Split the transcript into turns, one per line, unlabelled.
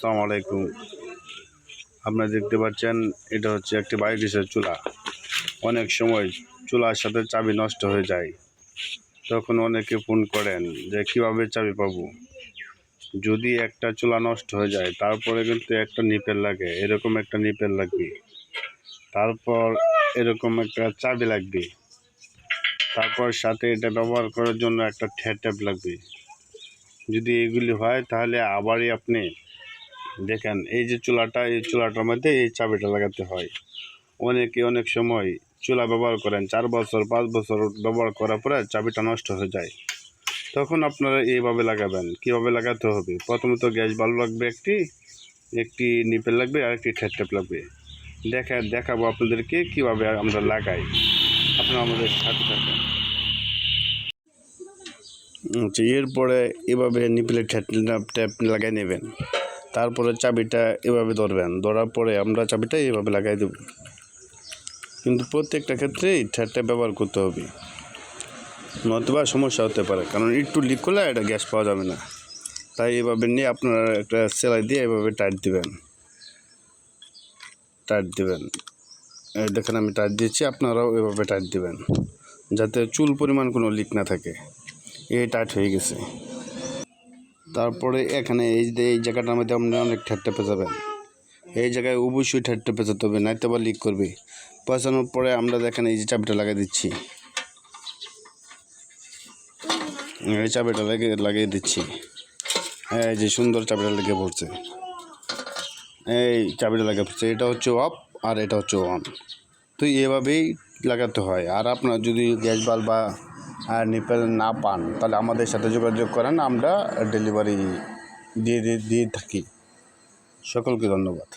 আসসালামু আলাইকুম। আপনারা দেখতে পাচ্ছেন, এটা হচ্ছে একটি বায়োগ্যাসের চুলা। অনেক সময় চুলার সাথে চাবি নষ্ট হয়ে যায়। তখন অনেকে ফোন করেন যে, কীভাবে চাবি পাবো? যদি একটা চুলা নষ্ট হয়ে যায়, তারপরে কিন্তু একটা নিপেল লাগে, এরকম একটা নিপেল লাগবে। তারপর এরকম একটা চাবি লাগবে। তারপর সাথে এটা ব্যবহার করার জন্য একটা ঠেট ট্যাপ লাগবে। যদি এগুলি হয়, তাহলে আবারই আপনি দেখেন, এই যে চুলাটা, এই চুলাটার মধ্যে এই চাবিটা লাগাতে হয়। অনেকে অনেক সময় চুলা ব্যবহার করেন, চার বছর, পাঁচ বছর ব্যবহার করার পরে চাবিটা নষ্ট হয়ে যায়। তখন আপনারা এইভাবে লাগাবেন। কীভাবে লাগাতে হবে? প্রথমত গ্যাস বাল্ব লাগবে একটি একটি নিপেল লাগবে আর একটি ঠেট ট্যাপ লাগবে। দেখা, দেখাবো আপনাদেরকে কীভাবে আমরা লাগাই। আপনারা আমাদের সাথে থাকেন। আচ্ছা এরপরে এভাবে নিপেলের ঠ্যাট ট্যাপ লাগাই নেবেন। তারপরে চাবিটা এভাবে ধরবেন, ধরার পরে আমরা চাবিটা এভাবে লাগাই দেব। কিন্তু প্রত্যেকটা ক্ষেত্রেই ঠ্যাটটা ব্যবহার করতে হবে। নতুবা সমস্যা হতে পারে, কারণ একটু লিক করলে এটা গ্যাস পাওয়া যাবে না। তাই এভাবে নিয়ে আপনারা একটা সেলাই দিয়ে এভাবে টাইট দিবেন। টাইট দিবেন। দেখেন আমি টাইট দিয়েছি আপনারাও এভাবে টাইট দিবেন। যাতে চুল পরিমাণ কোনো লিক না থাকে। এই টাইট হয়ে গেছে। তারপরে এখানে এই যে, এই জায়গাটার মধ্যে আপনি অনেক ঠেট্টা পেঁচাবেন এই জায়গায় অবশ্যই ঠেট্টা পেঁচাতে হবে, নাইতে আবার লিক করবে। পেঁচানোর পরে আমরা দেখেন এই যে চাবিটা লাগিয়ে দিচ্ছি। এই চাবিটা লাগিয়ে লাগিয়ে দিচ্ছি। এই যে সুন্দর চাবিটা লেগে পড়ছে। এই চাবিটা লাগিয়ে পড়ছে, এটা হচ্ছে অফ আর এটা হচ্ছে অন তো এভাবেই লাগাতে হয়। আর আপনার যদি গ্যাস বাল্ব বা নিপেল না পান, তাহলে আমাদের সাথে যোগাযোগ করেন, আমরা ডেলিভারি দিয়ে দিয়ে থাকি। সকলকে ধন্যবাদ।